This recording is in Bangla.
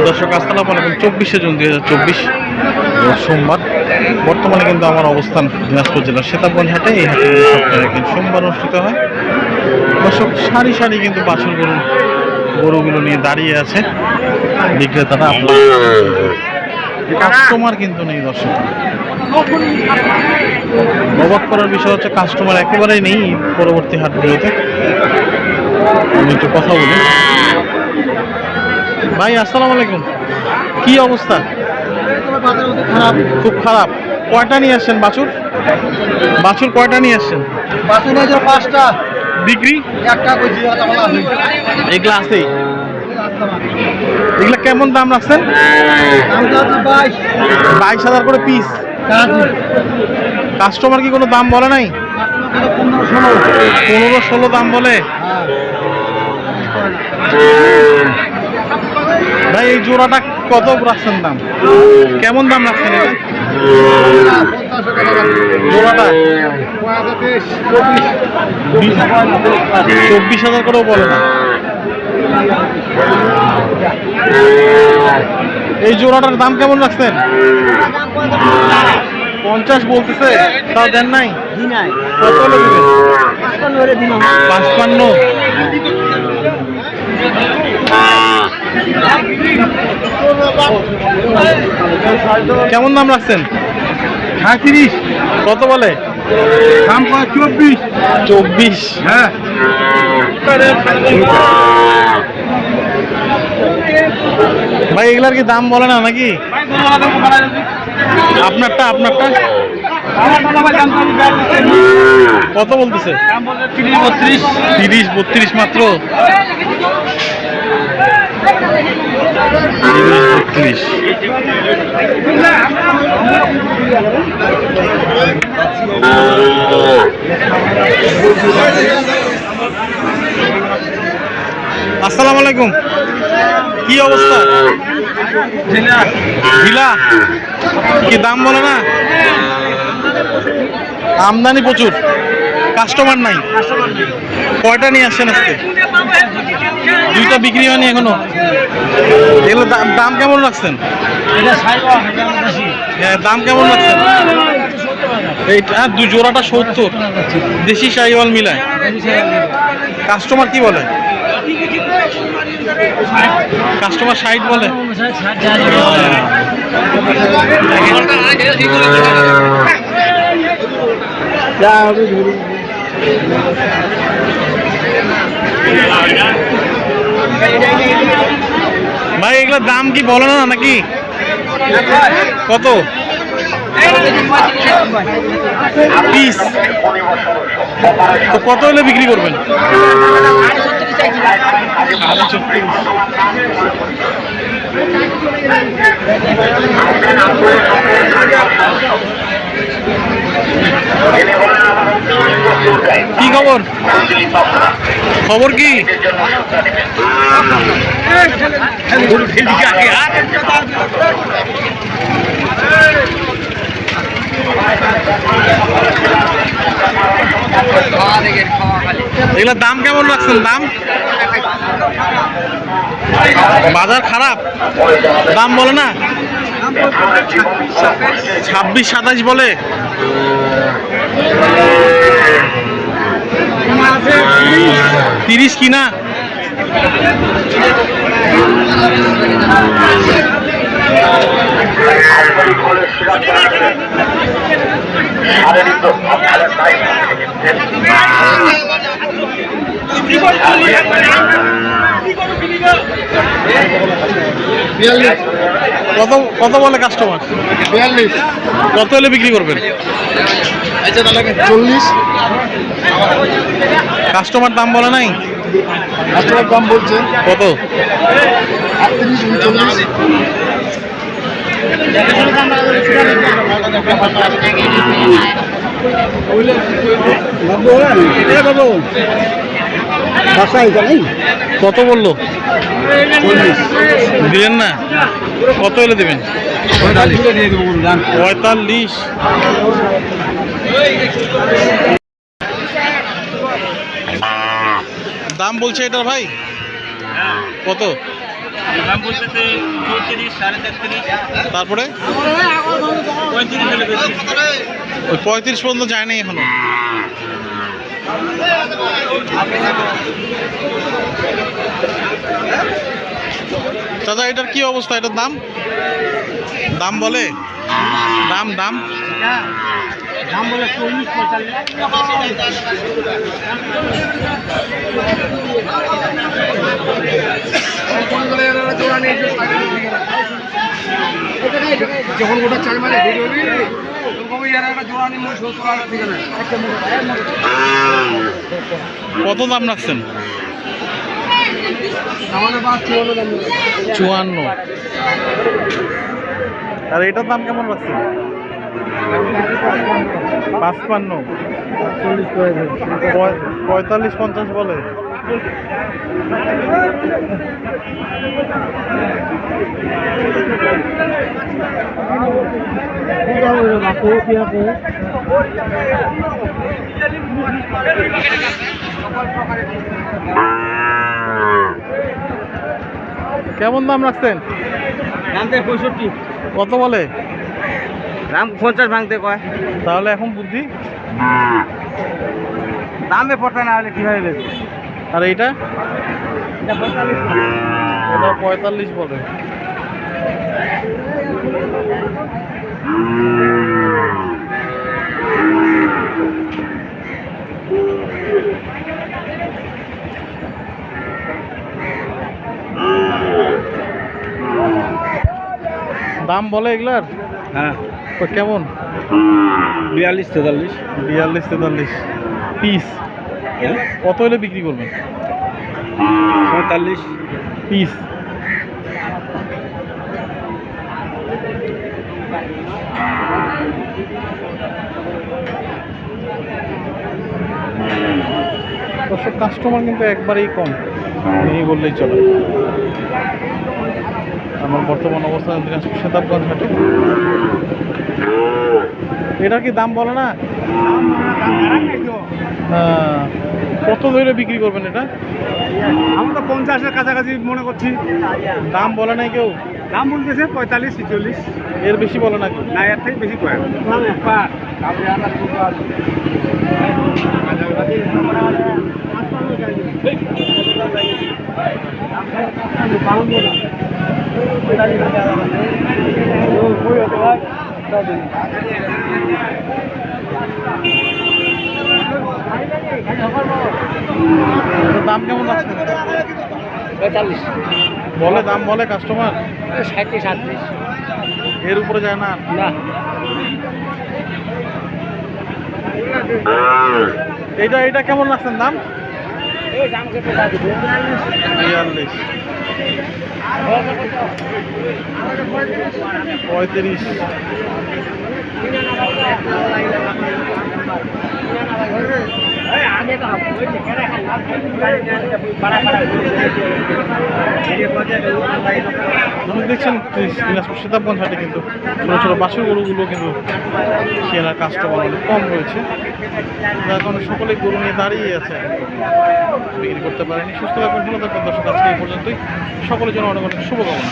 প্রিয় দর্শক, আসসালামু আলাইকুম। চব্বিশে জুন দুই হাজার চব্বিশ সোমবার। বর্তমানে কিন্তু আমার অবস্থান দিনাজপুর জেলার সেতাবগঞ্জ হাটে। এই হাটে কিন্তু সপ্তাহে একদিন সোমবার অনুষ্ঠিত হয়। দর্শক, সারি সারি কিন্তু বাছুর গরু, গরুগুলো নিয়ে দাঁড়িয়ে আছে বিক্রেতারা। আপনার কাস্টমার কিন্তু নেই দর্শক। অবাক করার বিষয় হচ্ছে কাস্টমার একেবারেই নেই পরবর্তী হাটগুলোতে। আমি একটু কথা বলি। ভাই আসসালামু আলাইকুম। কি অবস্থা? খারাপ খুব খারাপ। কয়টা নিয়ে আসছেন বাছুর? বাছুর কয়টা নিয়ে আসছেন? আছে পাঁচটা। বিক্রি? একটা এগুলা আছেই। এগুলা কেমন দাম রাখছেন? বাইশ। হাজার করে পিস কাস্টমার কি কোনো দাম বলে নাই? পনেরো ষোলো দাম বলে। ভাই এই জোড়াটা কত রাখছেন দাম? কেমন দাম রাখছেন এটা? জোড়াটা? চব্বিশ হাজার করেও বলে না। এই জোড়াটার দাম কেমন রাখছেন? পঞ্চাশ বলতেছে তাও দেন নাই? কত হলে পাঁচপান্ন। কেমন দাম রাখছেন? সাঁত্রিশ কত বলে? দাম চব্বিশ। চব্বিশ। হ্যাঁ। ভাই এগুলার কি দাম বলে না নাকি? আপনারটা আপনারটা? কত বলতেছে? তিরিশ বত্রিশ মাত্র। তিরিশ। আসসালামু আলাইকুম। কি অবস্থা? ঢিলা কি দাম বলে না? আমদানি প্রচুর। কাস্টমার নাই। কয়টা নিয়ে আসছেন আজকে? দুইটা বিক্রি হয়নি এখনও? এগুলো দাম দাম কেমন রাখছেন? হ্যাঁ, দাম কেমন রাখছেন? এই হ্যাঁ দু জোড়াটা সত্তর। দেশি শাহিওয়াল মিলায়। কাস্টমার কি বলে? কাস্টমার সাইড বলে। ভাই এগুলোর দাম কি বলো না নাকি? কত? পিস। তো কত হলে বিক্রি করবেন। কি খবর? খবর কি? এগুলোর দাম কেমন রাখছেন? দাম? বাজার খারাপ? দাম বলে না? ছাব্বিশ সাতাশ বলে? তিরিশ কিনা বিয়াল্লিশ। কত কত বলে কাস্টমার বিয়াল্লিশ। কত হলে বিক্রি করবেন? চল্লিশ। কাস্টমার দাম বলে নাই? আপনার দাম বলছে কত? আটত্রিশ উনচল্লিশ। কত বলল? দিলেন না? কত হলে দেবেন? পঁয়তাল্লিশ। দাম বলছে এটার ভাই? কত? তারপরে? পঁয়ত্রিশ ওই পঁয়ত্রিশ পর্যন্ত যায় নাই এখনও। চাচা এটার কি অবস্থা? এটার দাম? দাম বলে? দাম দাম? দাম বলে চল্লিশ পঁয়তাল্লিশ। যখন ওটা চাল মানে ভিডিও কত দাম রাখছেন? চুয়ান্ন। আর এটার দাম কেমন রাখছেন? পাঁচপান্ন। পঁয়তাল্লিশ পঞ্চাশ বলে। কেমন দাম রাখছেন? পঁয়ষট্টি। কত বলে? দাম পঞ্চাশ ভাঙতে কয়? তাহলে এখন বুদ্ধি? দামে পড়তে না হলে কীভাবে বেচবো? আর এইটা? এটা পঁয়তাল্লিশ বলে। দাম বলে এগুলার? হ্যাঁ। তো কেমন? বিয়াল্লিশ তেতাল্লিশ। বিয়াল্লিশ তেতাল্লিশ। পিস কত হলে বিক্রি করবেন? পঁয়তাল্লিশ। পিস দর্শক কাস্টমার কিন্তু একবারেই কম। নেই বললেই চলে। আমার বর্তমান অবস্থান দিনাজপুর সেতাবগঞ্জ হাটে। এটার কি দাম বলে না? কত ধরে বিক্রি করবেন এটা? আমরা তো পঞ্চাশের কাছাকাছি মনে করছি। দাম বলে নাই কেউ? দাম বলতেছে পঁয়তাল্লিশ ছিচল্লিশ। এর বেশি বলে না কেউ? না এর থেকে বেশি কয়? এটার দাম কেমন আছে? পঁয়তাল্লিশ। বলে দাম বলে কাস্টমার সাঁত্রিশ। আটত্রিশ এর উপরে যায় না? না। এইটা এটা কেমন রাখছেন দাম? বিয়াল্লিশ। পঁয়ত্রিশ। আপনি দেখছেন দিনাজপুর সীতাবগঞ্জ হাটে কিন্তু ছোটো ছোটো বাসের গরুগুলো কিন্তু কেনার কাস্টমার অনেক কম রয়েছে যার কারণে সকলেই গরু নিয়ে দাঁড়িয়ে আছে। বিক্রি করতে পারেনি। সুস্থ থাকুন ভালো থাকুন দর্শক, আজকে এই পর্যন্তই। সকলের জন্য অনেক অনেক শুভকামনা।